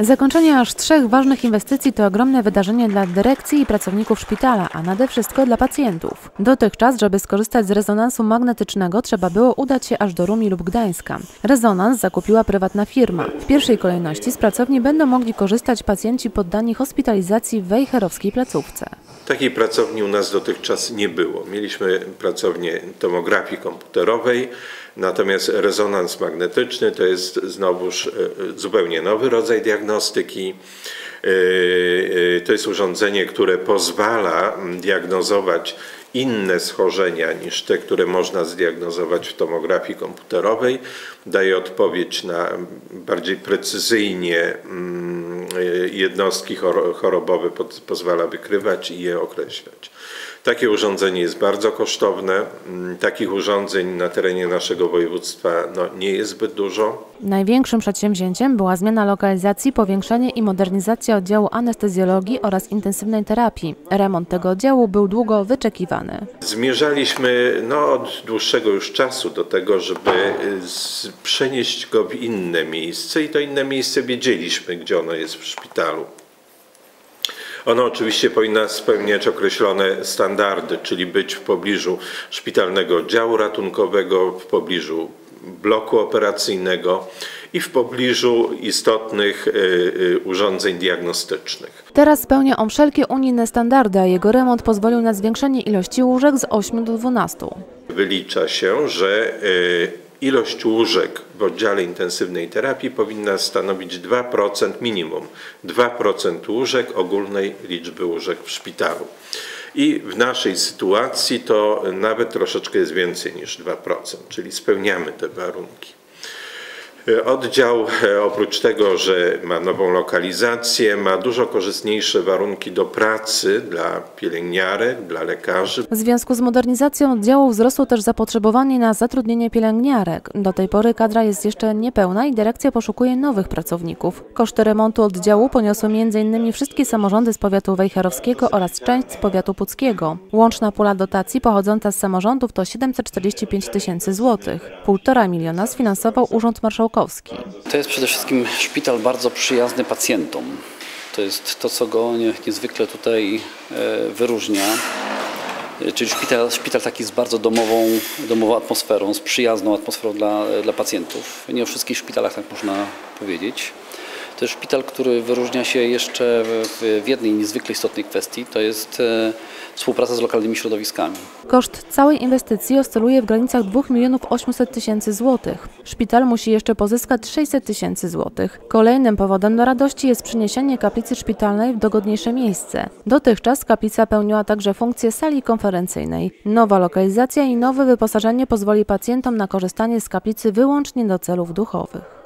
Zakończenie aż trzech ważnych inwestycji to ogromne wydarzenie dla dyrekcji i pracowników szpitala, a nade wszystko dla pacjentów. Dotychczas, żeby skorzystać z rezonansu magnetycznego, trzeba było udać się aż do Rumi lub Gdańska. Rezonans zakupiła prywatna firma. W pierwszej kolejności z pracowni będą mogli korzystać pacjenci poddani hospitalizacji w wejherowskiej placówce. Takiej pracowni u nas dotychczas nie było. Mieliśmy pracownię tomografii komputerowej, natomiast rezonans magnetyczny to jest znowuż e, zupełnie nowy rodzaj diagnostyki. E, e, to jest urządzenie, które pozwala diagnozować inne schorzenia niż te, które można zdiagnozować w tomografii komputerowej. Daje odpowiedź na bardziej precyzyjnie jednostki chorobowe, pozwala wykrywać i je określać. Takie urządzenie jest bardzo kosztowne. Mm, takich urządzeń na terenie naszego województwa no, nie jest zbyt dużo. Największym przedsięwzięciem była zmiana lokalizacji, powiększenie i modernizacja oddziału anestezjologii oraz intensywnej terapii. Remont tego oddziału był długo wyczekiwany. Zmierzaliśmy no, od dłuższego już czasu do tego, żeby y, przenieść go w inne miejsce i to inne miejsce wiedzieliśmy, gdzie ono jest w szpitalu. Ono oczywiście powinna spełniać określone standardy, czyli być w pobliżu szpitalnego oddziału ratunkowego, w pobliżu bloku operacyjnego i w pobliżu istotnych y, y, urządzeń diagnostycznych. Teraz spełnia on wszelkie unijne standardy, a jego remont pozwolił na zwiększenie ilości łóżek z 8 do 12. Wylicza się, że y, ilość łóżek w oddziale intensywnej terapii powinna stanowić 2% minimum, 2% łóżek ogólnej liczby łóżek w szpitalu. I w naszej sytuacji to nawet troszeczkę jest więcej niż 2%, czyli spełniamy te warunki. Oddział e, oprócz tego, że ma nową lokalizację, ma dużo korzystniejsze warunki do pracy dla pielęgniarek, dla lekarzy. W związku z modernizacją oddziału wzrosło też zapotrzebowanie na zatrudnienie pielęgniarek. Do tej pory kadra jest jeszcze niepełna i dyrekcja poszukuje nowych pracowników. Koszty remontu oddziału poniosły m.in. wszystkie samorządy z powiatu wejherowskiego oraz część z powiatu puckiego. Łączna pula dotacji pochodząca z samorządów to 745 tysięcy złotych. Półtora miliona sfinansował Urząd Marszałkowski to jest przede wszystkim szpital bardzo przyjazny pacjentom. To jest to, co go niezwykle tutaj e, wyróżnia. E, czyli szpital, szpital taki z bardzo domową, domową atmosferą, z przyjazną atmosferą dla, dla pacjentów. Nie o wszystkich szpitalach tak można powiedzieć. To jest szpital, który wyróżnia się jeszcze w, jednej niezwykle istotnej kwestii, to jest e, współpraca z lokalnymi środowiskami. Koszt całej inwestycji oscyluje w granicach 2 milionów 800 tysięcy złotych. Szpital musi jeszcze pozyskać 600 tysięcy złotych. Kolejnym powodem do radości jest przeniesienie kaplicy szpitalnej w dogodniejsze miejsce. Dotychczas kaplica pełniła także funkcję sali konferencyjnej. Nowa lokalizacja i nowe wyposażenie pozwoli pacjentom na korzystanie z kaplicy wyłącznie do celów duchowych.